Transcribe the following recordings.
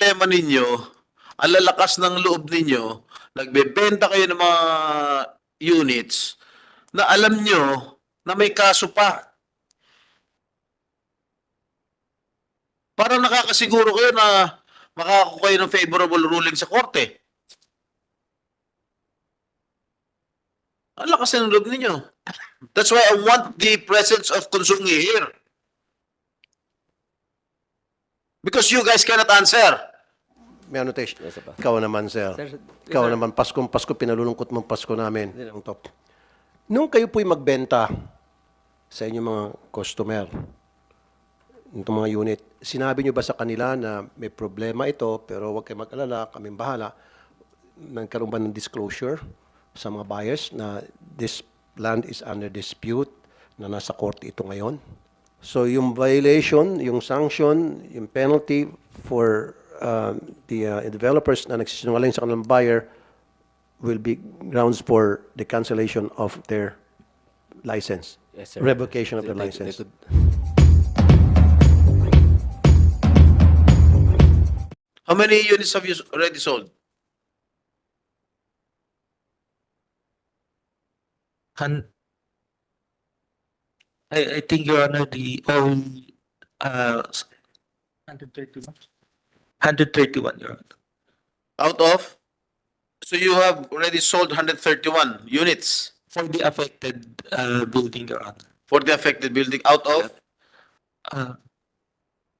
problema ninyo, ang lalakas ng loob ninyo, nagbebenta kayo ng mga units na alam nyo na may kaso pa. Parang nakakasiguro kayo na makakakuha kayo ng favorable ruling sa korte. Ang lakas ng loob ninyo. That's why I want the presence of Konsungi here. Because you guys cannot answer. May annotation. Yes, sir. Ikaw naman, sir. Sir, Ikaw sir. naman, Paskong Pasko, pinalulungkot mong Pasko namin. Ang top. Nung kayo po'y magbenta sa inyong mga customer, itong mga unit, sinabi nyo ba sa kanila na may problema ito, pero huwag kayo mag-alala, kaming bahala. Nagkaroon ba ng disclosure sa mga buyers na this land is under dispute, na nasa korte ito ngayon? So yung violation, yung sanction, yung penalty for uh, the uh, developers na nagsisinungaling sa kanilang buyer will be grounds for the cancellation of their license. Yes, sir. Revocation of They- their they- license. they could- How many units have you already sold? Han- I, I think, Your Honor, the all, uh, 131? 131, Your Honor. Out of? So you have already sold 131 units For the affected, uh, building, Your Honor. for the affected building out of? Uh,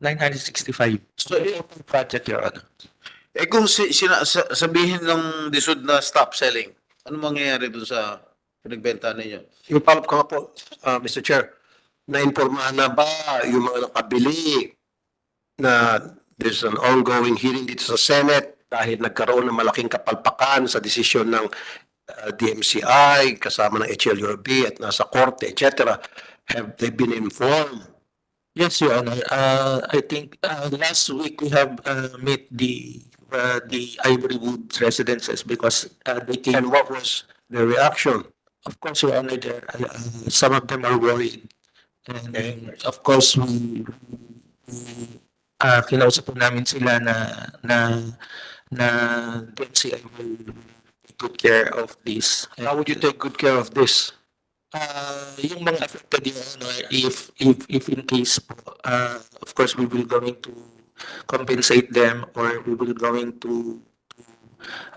965. So, eh, Project, Your Honor. eh kung si, sina, sa- sabihin ng disud na stop selling, ano mangyayari dun sa pinagbenta ninyo? Yung follow-up ko nga po, uh, Mr. Chair, nainformahan na ba yung mga nakabili na there's an ongoing hearing dito sa Senate dahil nagkaroon ng malaking kapalpakan sa desisyon ng uh, DMCI kasama ng HLURB at nasa korte, etc. Have they been informed? Yes, Your Honor. Uh, I think, uh, last week we have, uh, met the, uh, the Ivory Woods residences because, uh, they came. And what was their reaction? Of course, Your Honor, there, uh, uh, some of them are worried. And Okay. of course, we, we, uh, kinausap po namin sila na, na, na DMCI will take good care of this. How would you take good care of this? Uh, yung mga affected, Your Honor, if, if, if in case po, uh, of course, we will going to compensate them or we will going to, to,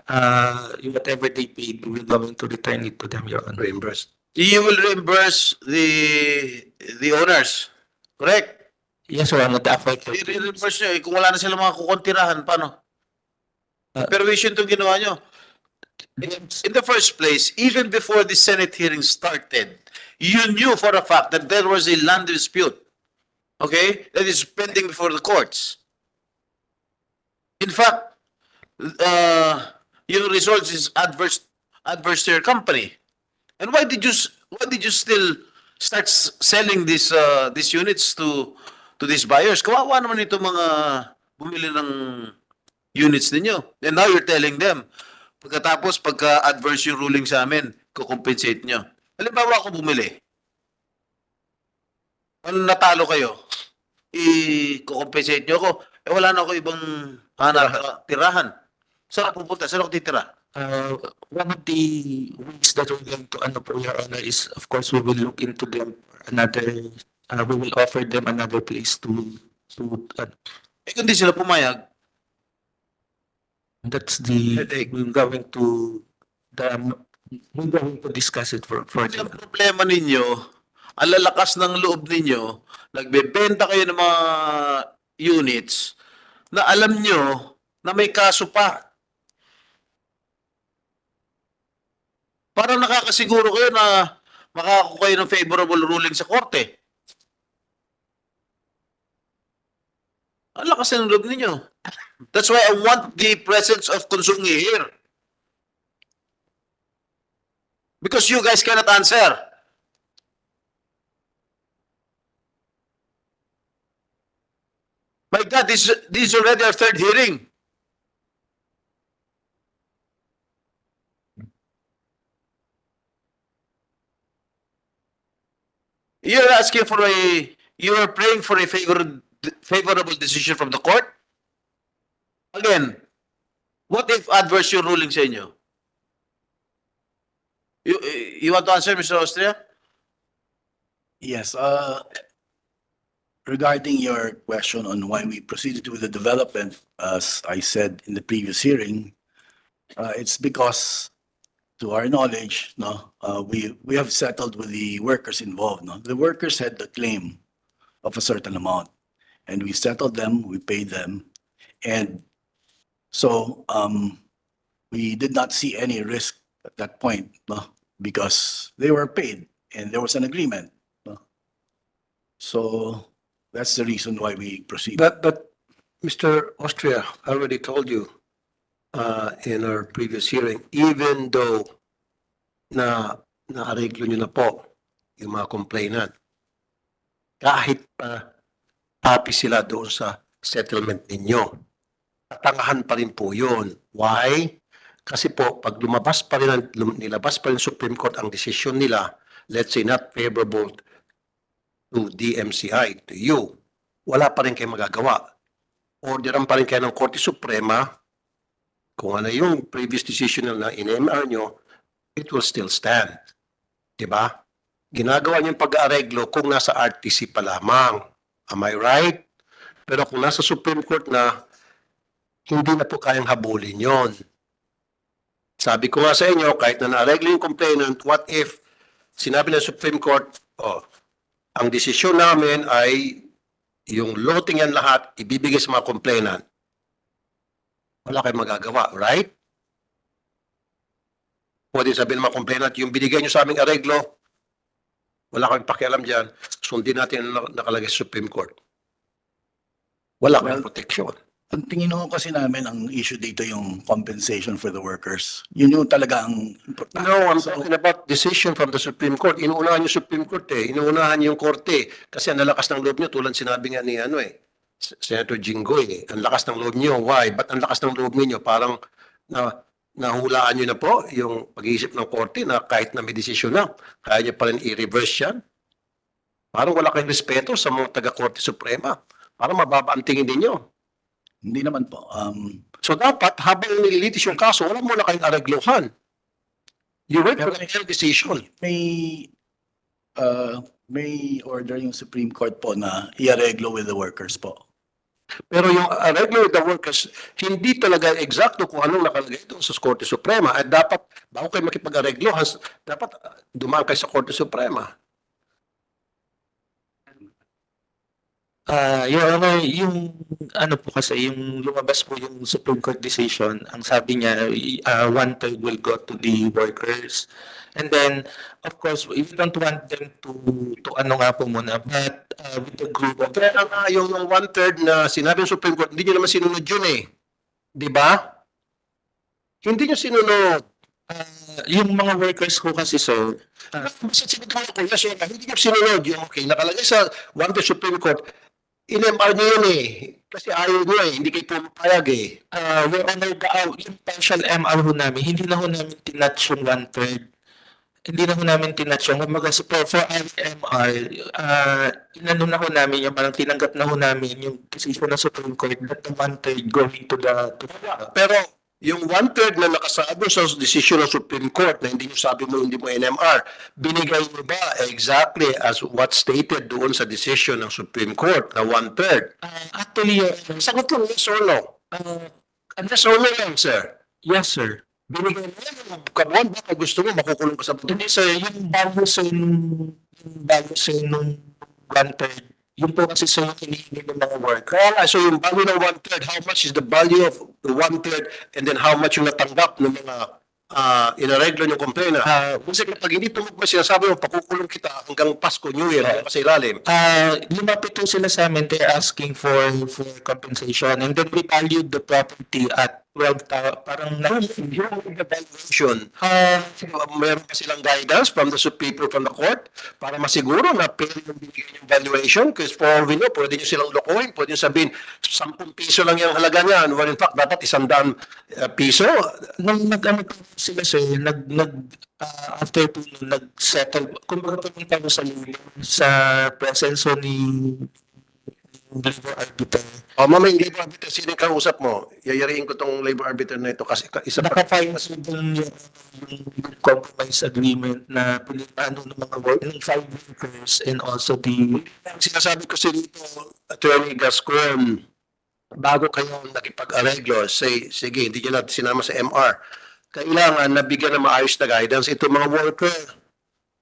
uh, whatever they paid, we will going to return it to them, Your Honor. Reimbursed? You will reimburse the the owners, correct? Yes, Your Honor, the affected. I-reimburse nyo. Eh, kung wala na sila mga kukontirahan, paano? Permission itong ginawa nyo. In the first place, even before the Senate hearing started, you knew for a fact that there was a land dispute. Okay? That is pending before the courts. In fact, uh, your results is adverse, adverse to your company. And why did you, why did you still start s- selling these, uh, these units to, to these buyers? Kawawa naman ito mga bumili ng units ninyo. And now you're telling them, pagkatapos pagka adverse yung ruling sa amin, kukompensate nyo. Halimbawa ako bumili. Ano natalo kayo? I-compensate nyo ako. Eh wala na ako ibang hanap, tirahan. Saan ako pupunta? Saan ako titira? Uh, one of the ways that we're going to, ano po, Your Honor, is of course we will look into them another, uh, we will offer them another place to, to, uh, Eh kung di sila pumayag, that's the, Headache. we're going to, the, we're going to discuss it for, for ang problema ninyo, ang lalakas ng loob ninyo, nagbebenta kayo ng mga units na alam nyo na may kaso pa. Parang nakakasiguro kayo na makakakuha kayo ng favorable ruling sa korte. Ang lakas ng loob ninyo. That's why I want the presence of Konsungi here. Because you guys cannot answer. My God, this, this is already our third hearing. You're asking for a, you are praying for a favor, favorable decision from the court? Again, what if adverse ruling sa inyo? You, you want to answer, Mr. Austria? Yes, uh, regarding your question on why we proceeded with the development, as I said in the previous hearing, uh, it's because to our knowledge, no, uh, we, we have settled with the workers involved, no. The workers had the claim of a certain amount and we settled them, we paid them. And so, um, we did not see any risk at that point, no, because they were paid and there was an agreement. So that's the reason why we proceed. But, but Mr. Austria already told you uh, in our previous hearing, even though na naareglo nyo na po yung mga complainant, kahit pa happy sila doon sa settlement ninyo, tatangahan pa rin po yun. Why? Kasi po, pag lumabas pa rin, nilabas pa rin Supreme Court ang desisyon nila, let's say not favorable to DMCI, to you, wala pa rin kayo magagawa. Orderan pa rin kayo ng Korte Suprema kung ano yung previous decision na in-MR nyo, it will still stand. Ba? Ginagawa niyo pag-aareglo kung nasa RTC pa lamang. Am I right? Pero kung nasa Supreme Court na, hindi na po kayang habulin yon. Sabi ko nga sa inyo, kahit na naareglo yung complainant, what if sinabi ng Supreme Court, oh, ang desisyon namin ay yung loting yan lahat ibibigay sa mga complainant. Wala kayong magagawa, right? Pwede sabihin ng mga complainant, yung binigay nyo sa aming areglo, wala kayong pakialam dyan, sundin natin ang nak- nakalagay sa Supreme Court. Wala kayong Well, protection. Ang tingin ko kasi namin, ang issue dito yung compensation for the workers. Yun yung talaga ang importante. No, I'm So, talking about decision from the Supreme Court. Inuunahan yung Supreme Court eh. Inuunahan yung korte. Kasi ang lalakas ng loob nyo, tulad sinabi nga ni ano eh, Senator Jinggoy eh. Ang lakas ng loob nyo. Why? Ba't ang lakas ng loob ninyo? Parang na, nahulaan nyo na po yung pag-iisip ng korte na kahit na may desisyon na, kaya nyo pa rin i-reverse yan. Parang wala kayong respeto sa mga taga-korte suprema. Parang mababa ang tingin ninyo. Hindi naman po. Um, So dapat, habang nililitis yung kaso, wala muna kayong aregluhan. You wait for the final decision. may, uh, may order yung Supreme Court po na i-areglo with the workers po. Pero yung areglo with the workers, hindi talaga eksakto kung anong nakalagay doon sa Korte Suprema. At dapat, bago kayo makipag-areglo, dapat uh, dumaan kayo sa Korte Suprema. Ah, Your Honor, yung ano po kasi, yung lumabas po yung Supreme Court decision, ang sabi niya, uh, one third will go to the workers. And then, of course, we don't want them to, to ano nga po muna, but uh, with the group of, Kaya nga yung, yung one-third na sinabi ng Supreme Court, hindi nyo naman sinunod yun eh. Di ba? Hindi nyo sinunod. uh, yung mga workers ko kasi, sir, Uh, Basta sinunod ko, yes no, hindi nyo sinunod yung okay. Nakalagay sa one-third Supreme Court, in-MR nyo yun eh. Kasi ayaw nyo eh, hindi kayo pumapayag eh. uh, Honor, the, uh, yung partial MR ho namin, hindi na ho namin tinatch yung one-third. Hindi na ho namin tinatch yung, kumbaga, so for, for MR, uh, inano na ho namin yung parang tinanggap na ho namin yung decision ng Supreme Court that the one-third going to the, to the Pero yung one-third na nakasabi sa desisyon ng Supreme Court na hindi nyo sabi mo hindi mo NMR, binigay mo ba exactly as what stated doon sa decision ng Supreme Court na one-third? Uh, actually, Honor, Sagot lang, yes or no? uh, Yes or no lang, sir. yes, sir. Binigay mo yan. Kabuan, baka gusto mo, makukulong ka sa buto. Hindi, sir, yung nung, yung value, sir, nung one-third, yun po kasi, yung hinihingi ng mga worker. Kaya nga, so yung value ng one-third, how much is the value of the one-third and then how much yung natanggap ng mga uh, inareglo yung complainer? Uh, Kasi pag hindi tumugma sinasabi mo, pakukulong kita hanggang Pasko, New Year, hanggang sa ilalim. uh, lumapit sila sa amin, they're asking for for compensation and then we valued the property at 12 ta- parang na, Yung evaluation, uh, meron pa silang guidance from the people from the court para masiguro na pwede yung binigyan yung valuation. Kasi for all we know, pwede nyo silang lokohin, pwede nyo sabihin, 10 piso lang yung halaga niyan, when in fact, dapat isandaan uh, piso. nung nag ano po sila sir, nag nag ah, after po nag-settle, kumbaga pumunta ko sa sa presence ni labor arbiter. O, mama, yung labor arbiter, sino yung kausap mo? Yayariin ko tong labor arbiter na ito kasi ka- isa pa. Sa dun yung, yung compromise agreement na pinipano ng mga work, ng five workers and also the Ang sinasabi ko sa dito, Attorney Gascon, bago kayo nakipag-areglo, say, sige, hindi nyo natin sinama sa MR, kailangan nabigyan ng maayos na guidance ito mga worker.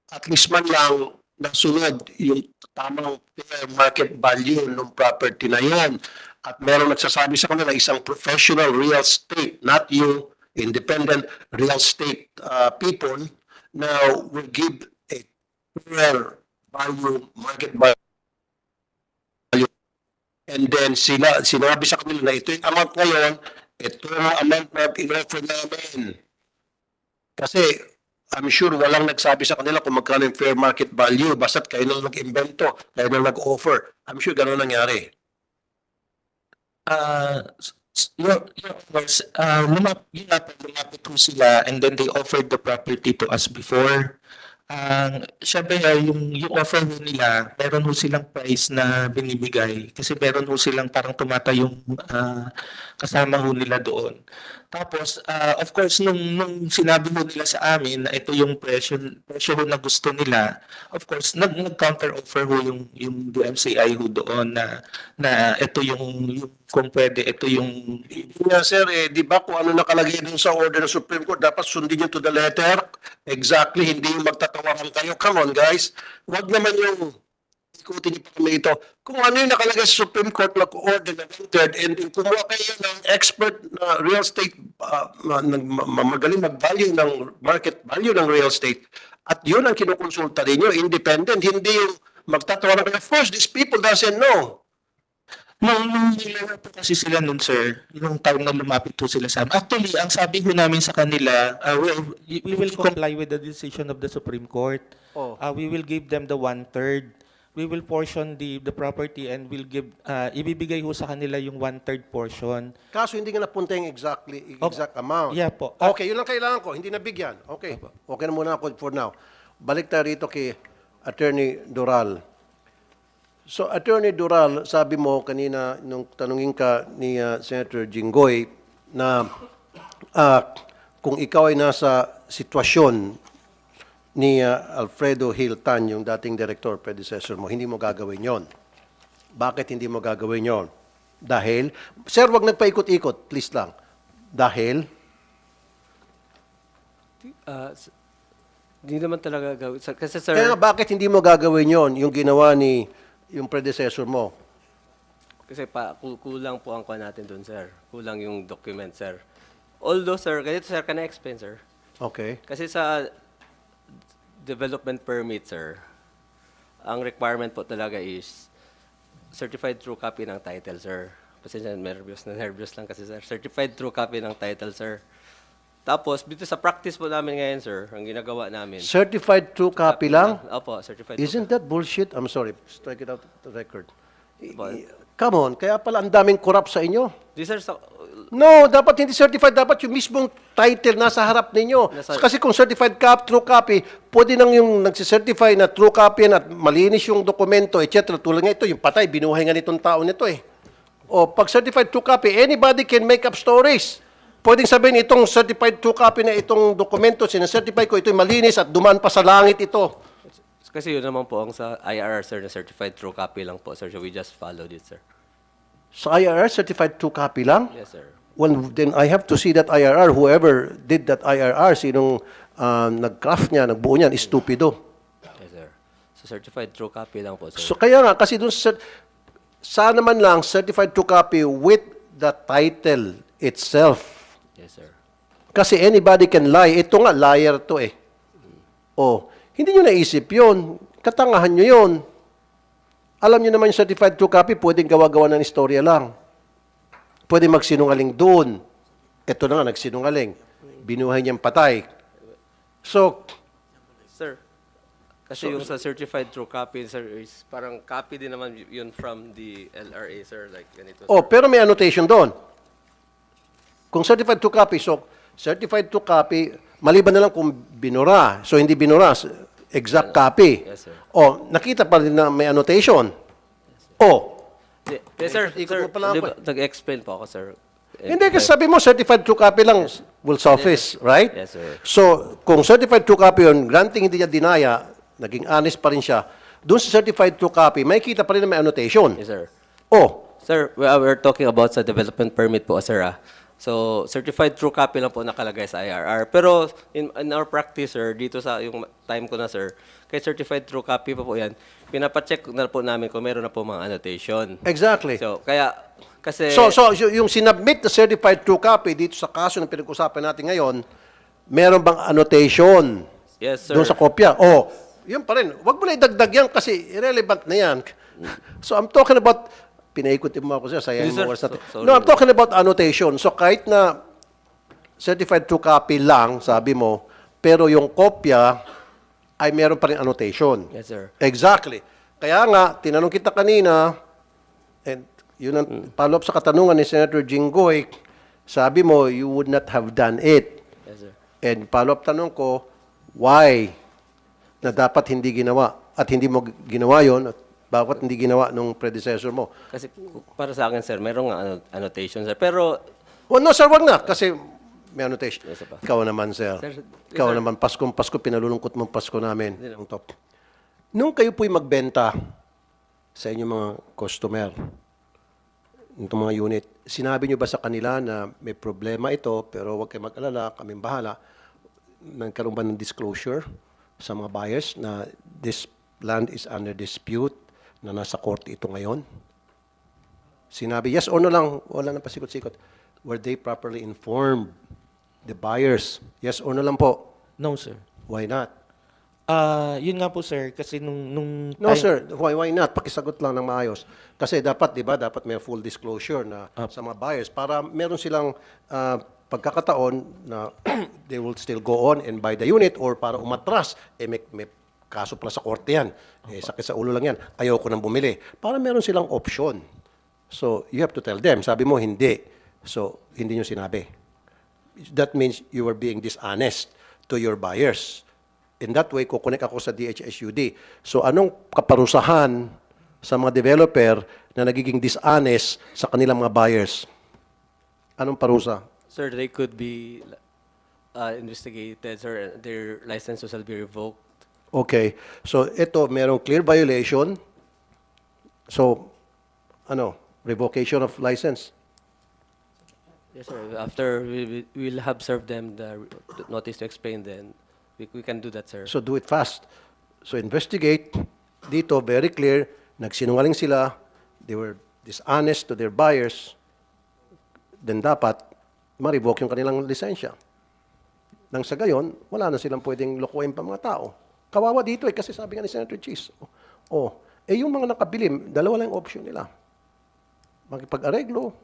At least man lang nasunod yung tamang fair market value ng property na yan. At meron nagsasabi sa kanila isang professional real estate, not you, independent real estate uh, people na will give a fair value, market value And then sila, sinabi sa kanila na ito yung amount ngayon, ito ang amount na in-offer namin. Kasi I'm sure walang nagsabi sa kanila kung magkano yung fair market value. Basta't kayo na nag-invento, kayo na nag-offer. I'm sure ganun nangyari. uh, your, your honors, uh, lumap, yun nga po, lumapit po sila and then they offered the property to us before. Ang syempre uh, yung, yung offer nila, meron ho silang price na binibigay kasi meron ho silang parang tumata yung uh, kasama ho nila doon. Tapos, uh, of course, nung, nung sinabi ho nila sa amin na ito yung presyo, presyo na gusto nila, of course, nag, nag-counter offer ho yung, yung DMCI ho doon na, na ito yung, yung kung pwede, ito yung Yeah, sir, eh, di ba kung ano nakalagay dun sa order ng Supreme Court, dapat sundin nyo to the letter. Exactly, hindi yung magtatawaran kayo. Come on, guys. Wag naman yung ikutin niyo kami ito. Kung ano yung nakalagay sa Supreme Court na order na entered and then kumuha kayo ng expert na real estate, uh, na, na, ma- magaling mag-value ng market value ng real estate. At yun ang kinukonsulta ninyo, independent, hindi yung magtatawaran kayo. Of course, these people doesn't know. Nung, nilala po kasi sila nun, sir, yung time na lumapit po sila sa amin. Actually, ang sabi ko namin sa kanila, uh, we, we will comply with the decision of the Supreme Court. Oh. Uh, we will give them the one-third. We will portion the the property and we'll give, uh, ibibigay ho sa kanila yung one-third portion. Kaso hindi nga napunta yung exactly, exact amount. Yeah po. Uh, Okay, yun lang kailangan ko. Hindi nabigyan. Okay. Okay na muna ako for now. Balik tayo rito kay Attorney Doral. So, Attorney Doral, sabi mo kanina nung tanungin ka ni uh, Senator Jinggoy na ah, kung ikaw ay nasa sitwasyon ni uh, Alfredo Hiltan, yung dating director, predecessor mo, hindi mo gagawin yon. Bakit hindi mo gagawin yon? Dahil, sir, wag nagpaikot-ikot, please lang. Dahil, Ah, s- Hindi naman talaga gawin. Kasi sir, kaya bakit hindi mo gagawin yon yung ginawa ni yung predecessor mo? kasi pa, ku- kulang po ang kuha natin doon, sir. Kulang yung document, sir. Although, sir, ganito, sir, can I explain, sir? Okay. Kasi sa development permit, sir, ang requirement po talaga is certified true copy ng title, sir. Kasi nervous na nervous lang kasi, sir. Certified true copy ng title, sir. Tapos, dito sa practice po namin ngayon, sir, ang ginagawa namin. Certified true copy lang? Opo, certified true Isn't that bullshit? I'm sorry. Strike it out the record. I- But- i- Come on, kaya pala ang daming corrupt sa inyo. Di, sir, sa, No, dapat hindi certified. Dapat yung mismong title nasa harap ninyo. Nasa- Kasi kung certified cop, true copy, pwede nang yung nagsicertify na true copy yan at malinis yung dokumento, etc. Tulad nga ito, yung patay, binuhay nga nitong tao nito eh. O pag certified true copy, anybody can make up stories. Pwedeng sabihin itong certified true copy na itong dokumento, sinacertify ko, ito'y malinis at dumaan pa sa langit ito. Kasi yun naman po ang sa IRR, sir, na certified true copy lang po, sir. So we just followed it, sir. Sa IRR, certified true copy lang? Yes, sir. Well, then I have to see that IRR. Whoever did that IRR, sinong um, nag-craft niya, nagbuo niyan, stupido. Yes, sir. So certified true copy lang po, sir. So kaya nga, kasi dun sa, sana man lang certified true copy with the title itself. yes, sir. Kasi anybody can lie. Ito nga, liar to eh. Oh, hindi nyo naisip yun. Katangahan nyo yun. Alam nyo naman yung certified true copy, pwedeng gawa-gawa ng istorya lang. Pwede magsinungaling doon. Ito na nga, nagsinungaling. Binuhay niyang patay. So, Sir, kasi yung sa certified true copy, sir, is parang copy din naman y- yun from the LRA, sir. Like ganito, Oh, sir. pero may annotation doon. Kung certified to copy, so certified to copy, maliban na lang kung binura. So hindi binura, s- exact copy. Yes, sir. Oh, nakita pa rin na may annotation. Oh, Yes, sir. Ikot sir, mo pala ako di ba- Nag-explain po ako, sir. Eh, Hindi, kasi sabi mo, certified true copy lang will suffice, right? Yes, sir. So, kung certified true copy yun, granting hindi niya dinaya, naging honest pa rin siya, doon sa certified true copy, may kita pa rin na may annotation. Yes, sir. Oh, Sir, we- we're talking about sa development permit po, sir. Ah. So, certified true copy lang po nakalagay sa IRR. Pero in, in our practice, sir, dito sa yung time ko na, sir, kay certified true copy pa po yan, pinapacheck na po namin kung meron na po mga annotation. exactly. So, kaya, kasi... So, so yung sinubmit na certified true copy dito sa kaso na pinag-usapan natin ngayon, meron bang annotation yes, sir. doon sa kopya? Oh, yun pa rin. Huwag mo na idagdag yan kasi irrelevant na yan. So, I'm talking about, pinaikot mo ako siya, sayang Hindi, mo sir. oras natin. So- sorry. No, I'm talking about annotation. So, kahit na certified true copy lang, sabi mo, pero yung kopya ay meron pa rin annotation. Yes, sir. Exactly. Kaya nga, tinanong kita kanina, and yun ang follow-up sa katanungan ni Senator Jinggoy, sabi mo, you would not have done it. Yes, sir. And follow-up tanong ko, why na dapat hindi ginawa? At hindi mo g- ginawa yon at bakit hindi ginawa nung predecessor mo? Kasi para sa akin, sir, merong ano- annotation, sir. Pero, Well, no, sir, wag na. Kasi may annotation. Yes, sir. Ikaw naman, sir. Sir, Ikaw sir. naman, Paskong Pasko, pinalulungkot mong Pasko namin. Ang top. Nung kayo po'y magbenta sa inyong mga customer, itong mga unit, sinabi nyo ba sa kanila na may problema ito, pero huwag kayo mag-alala, kaming bahala, nagkaroon ba ng disclosure sa mga buyers na this land is under dispute, na nasa korte ito ngayon? Sinabi, yes or no lang, wala nang pasikot-sikot. Were they properly informed? The buyers, yes or no lang po? No, sir. Why not? Ah, yun nga po, sir, kasi nung... nung No, time- sir. Why, why not? Pakisagot lang ng maayos. Kasi dapat, di ba, dapat may full disclosure na sa mga buyers para meron silang ah, pagkakataon na they will still go on and buy the unit or para umatras, eh may, may kaso pala sa korte yan. Eh, sakit sa ulo lang yan. Ayoko nang bumili. Para meron silang option. So, you have to tell them. Sabi mo, hindi. So, hindi nyo sinabi. That means you were being dishonest to your buyers. In that way, kukunik ako sa DHSUD. So anong kaparusahan sa mga developer na nagiging dishonest sa kanilang mga buyers? Anong parusa? sir, they could be uh, investigated, sir. Their licenses will be revoked. Okay. So ito, merong clear violation. So, ano, revocation of license. Yes, sir. After we we will have served them the notice to explain, then we, we can do that, sir. So do it fast. So investigate. Dito, very clear, nagsinungaling sila, they were dishonest to their buyers, then dapat ma-revoke yung kanilang lisensya. Nang sa gayon, wala na silang pwedeng lokohin pa mga tao. Kawawa dito eh, kasi sabi nga ni Senator Cheese, oh, oh, eh yung mga nakabilim, dalawa lang yung option nila. Makipag-areglo,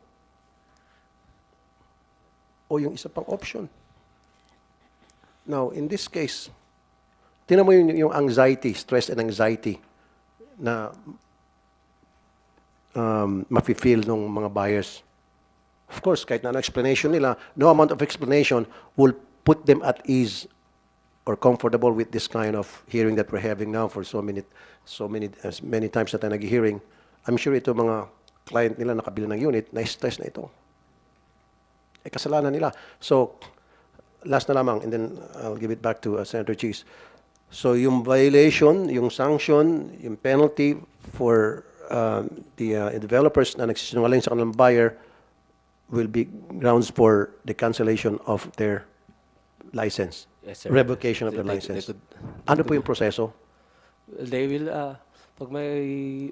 o yung isa pang option. Now, in this case, Tingnan mo yung, yung anxiety, stress and anxiety na um, mafe-feel ng mga buyers. Of course, kahit na explanation nila, no amount of explanation will put them at ease or comfortable with this kind of hearing that we're having now for so many, so many, as many times na tayo nag-hearing. I'm sure ito mga client nila nakabili ng unit, na-stress na ito. Eh, kasalanan nila. So, last na lamang, and then I'll give it back to uh, Senator Cheese. So, yung violation, yung sanction, yung penalty for uh, the uh, developers na nagsisinungaling sa kanilang buyer will be grounds for the cancellation of their license. Yes, sir. Revocation of They- their they- license. they could- ano po yung proseso? They will, uh, pag may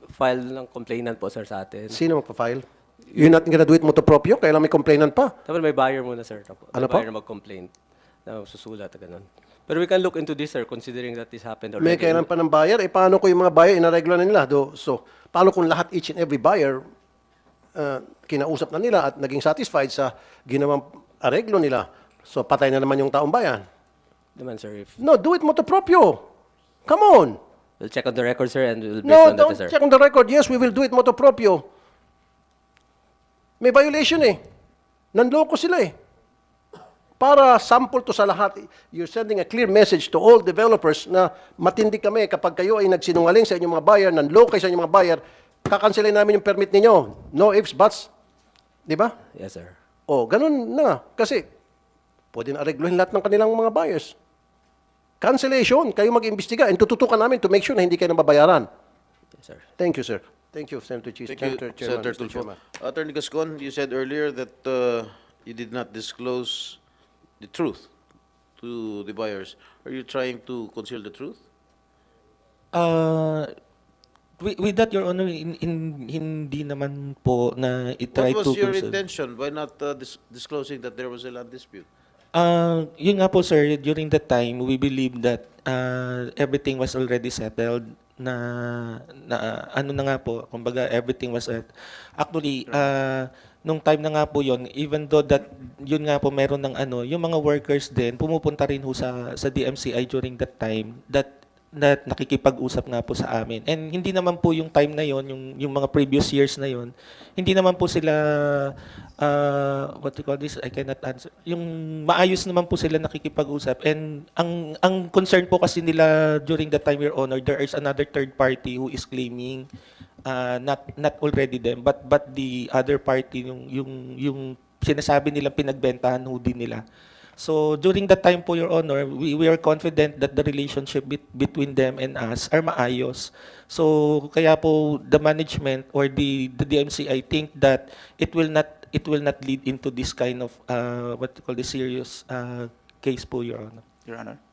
file ng complainant po, sir, sa atin. Sino magpa-file? You're not gonna do it moto proprio? Kailan may complainant pa? Dapat may buyer muna, sir. Tapo. Ano may po? buyer na mag-complain. Na susulat, ganun. Pero we can look into this, sir, considering that this happened already. May kailan pa ng buyer, eh paano ko yung mga buyer, inaregla na nila? Do, so, paano kung lahat, each and every buyer, uh, kinausap na nila at naging satisfied sa ginawang areglo nila? So, patay na naman yung taong bayan. Naman, sir, if No, do it moto proprio. Come on. we'll check on the record, sir, and we'll based No, on that, don't sir. check on the record. Yes, we will do it moto proprio. May violation eh. Nanloko sila eh. Para sample to sa lahat, you're sending a clear message to all developers na matindi kami kapag kayo ay nagsinungaling sa inyong mga buyer, nanloko kayo sa inyong mga buyer, kakanselin namin yung permit ninyo. No ifs, buts. Di ba? Yes, sir. O, ganun na. Kasi, pwede na aregluhin lahat ng kanilang mga buyers. Cancellation. Kayo mag-imbestiga. And tututukan namin to make sure na hindi kayo nababayaran. Yes, sir. Thank you, sir. Thank you, Senator Cheese. Thank you, Senator Chairman, Senator Mr. Chairman. Attorney Gascon, you said earlier that uh, you did not disclose the truth to the buyers. Are you trying to conceal the truth? Uh, with, with that, Your Honor, in, in, hindi naman po na itry What to... was your consult- intention by not uh, dis- disclosing that there was a land dispute? Uh, yun nga po sir, during that time, we believe that uh, everything was already settled na, na ano na nga po, kumbaga everything was set. Actually, uh, nung time na nga po yun, even though that yun nga po meron ng ano, yung mga workers din, pumupunta rin ho sa, sa DMCI during that time that that nakikipag-usap nga po sa amin. And hindi naman po yung time na yon, yung yung mga previous years na yon, hindi naman po sila uh, what do you call this? I cannot answer. Yung maayos naman po sila nakikipag-usap. And ang ang concern po kasi nila during that time your honor, there is another third party who is claiming uh, not not already them but but the other party yung yung yung sinasabi nilang pinagbentahan ho din nila. So during that time po, Your Honor, we, we are confident that the relationship bet- between them and us are maayos. So kaya po the management or the, the DMC, I think that it will not it will not lead into this kind of uh, what you call the serious uh, case po, Your Honor. Your Honor.